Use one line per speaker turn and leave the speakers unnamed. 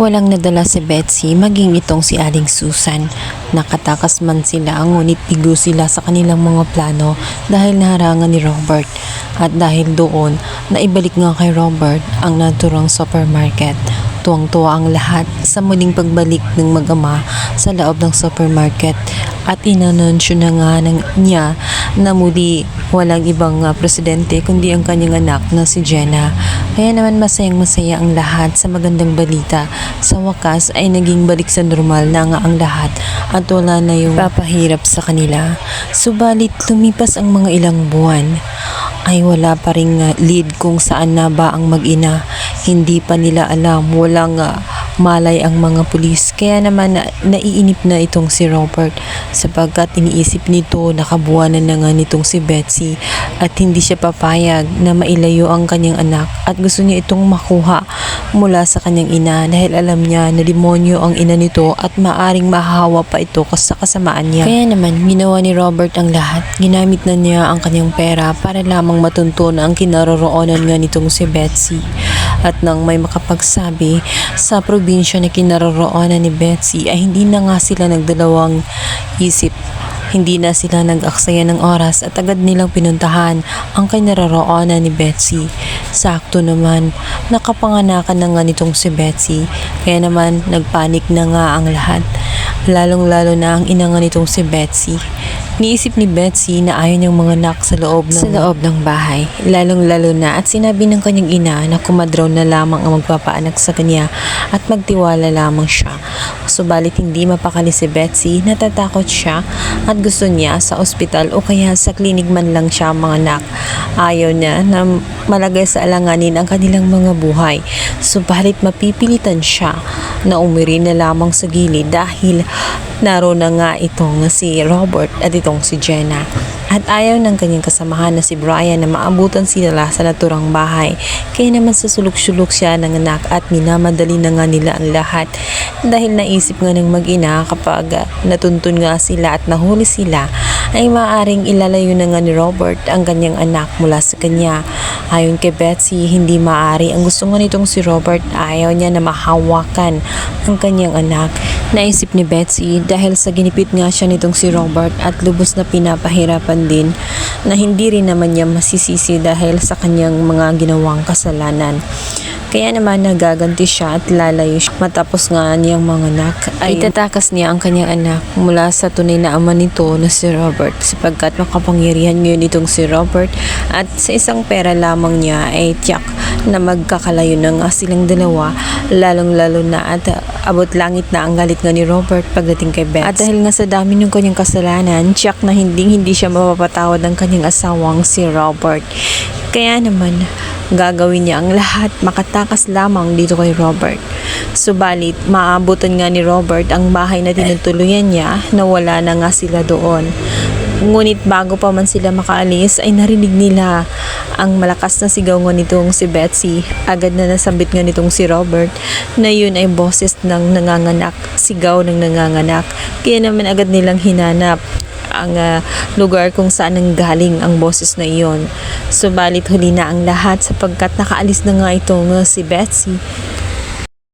Walang nadala si Betsy maging itong si Aling Susan. Nakatakas man sila ngunit bigo sila sa kanilang mga plano dahil naharangan ni Robert. At dahil doon, naibalik nga kay Robert ang naturang supermarket. Tuwang-tuwa ang lahat sa muling pagbalik ng mag-ama sa loob ng supermarket at inanunsyo na nga ng niya na muli walang ibang uh, presidente kundi ang kanyang anak na si Jenna. Kaya naman masayang masaya ang lahat sa magandang balita. Sa wakas ay naging balik sa normal na nga ang lahat at wala na yung papahirap sa kanila. Subalit lumipas ang mga ilang buwan ay wala pa ring uh, lead kung saan na ba ang mag-ina. Hindi pa nila alam, walang uh, malay ang mga pulis. Kaya naman na, naiinip na itong si Robert sapagkat iniisip nito nakabuwanan na nga nitong si Betsy at hindi siya papayag na mailayo ang kanyang anak at gusto niya itong makuha mula sa kanyang ina dahil alam niya na demonyo ang ina nito at maaring mahahawa pa ito sa kasamaan niya. Kaya naman ginawa ni Robert ang lahat. Ginamit na niya ang kanyang pera para lamang matunton ang kinaroroonan nga nitong si Betsy. At nang may makapagsabi sa probinsya na kinaroroonan ni Betsy ay hindi na nga sila nagdalawang isip hindi na sila nag-aksaya ng oras at agad nilang pinuntahan ang kinaroroonan ni Betsy. Sakto naman, nakapanganakan na nga nitong si Betsy. Kaya naman, nagpanik na nga ang lahat. Lalong-lalo na ang ina nga nitong si Betsy. Niisip ni Betsy na ayaw niyang mga anak sa loob ng, sa loob ng bahay. Lalong-lalo na at sinabi ng kanyang ina na kumadraw na lamang ang magpapaanak sa kanya at magtiwala lamang siya. Subalit hindi mapakali si Betsy, natatakot siya at gusto niya sa ospital o kaya sa klinik man lang siya mga anak. Ayaw niya na malagay sa alanganin ang kanilang mga buhay. Subalit mapipilitan siya na umiri na lamang sa gilid dahil naroon na nga itong si Robert at itong si Jenna. At ayaw ng kanyang kasamahan na si Brian na maabutan sila sa naturang bahay. Kaya naman sa sulok-sulok siya ng anak at minamadali na nga nila ang lahat. Dahil naisip nga ng mag-ina kapag natuntun nga sila at nahuli sila ay maaring ilalayo na nga ni Robert ang kanyang anak mula sa kanya. Ayon kay Betsy, hindi maaari. Ang gusto nga nitong si Robert, ayaw niya na mahawakan ang kanyang anak. Naisip ni Betsy dahil sa ginipit nga siya nitong si Robert at lubos na pinapahirapan din na hindi rin naman niya masisisi dahil sa kanyang mga ginawang kasalanan. Kaya naman nagaganti siya at lalayo siya. Matapos nga niyang mga anak ay itatakas niya ang kanyang anak mula sa tunay na ama nito na si Robert sapagkat makapangyarihan ngayon itong si Robert at sa isang pera lamang niya ay tiyak na magkakalayo na nga silang dalawa lalong lalo na at uh, abot langit na ang galit nga ni Robert pagdating kay Beth. At dahil nga sa dami ng kanyang kasalanan, tiyak na hindi hindi siya mapapatawad ng kanyang asawang si Robert. Kaya naman, gagawin niya ang lahat makatakas lamang dito kay Robert. Subalit, maabutan nga ni Robert ang bahay na tinutuluyan niya na wala na nga sila doon. Ngunit bago pa man sila makaalis ay narinig nila ang malakas na sigaw nga nitong si Betsy. Agad na nasambit nga nitong si Robert na yun ay boses ng nanganganak, sigaw ng nanganganak. Kaya naman agad nilang hinanap ang uh, lugar kung saan nang galing ang boses na iyon. Subalit huli na ang lahat sapagkat nakaalis na nga itong uh, si Betsy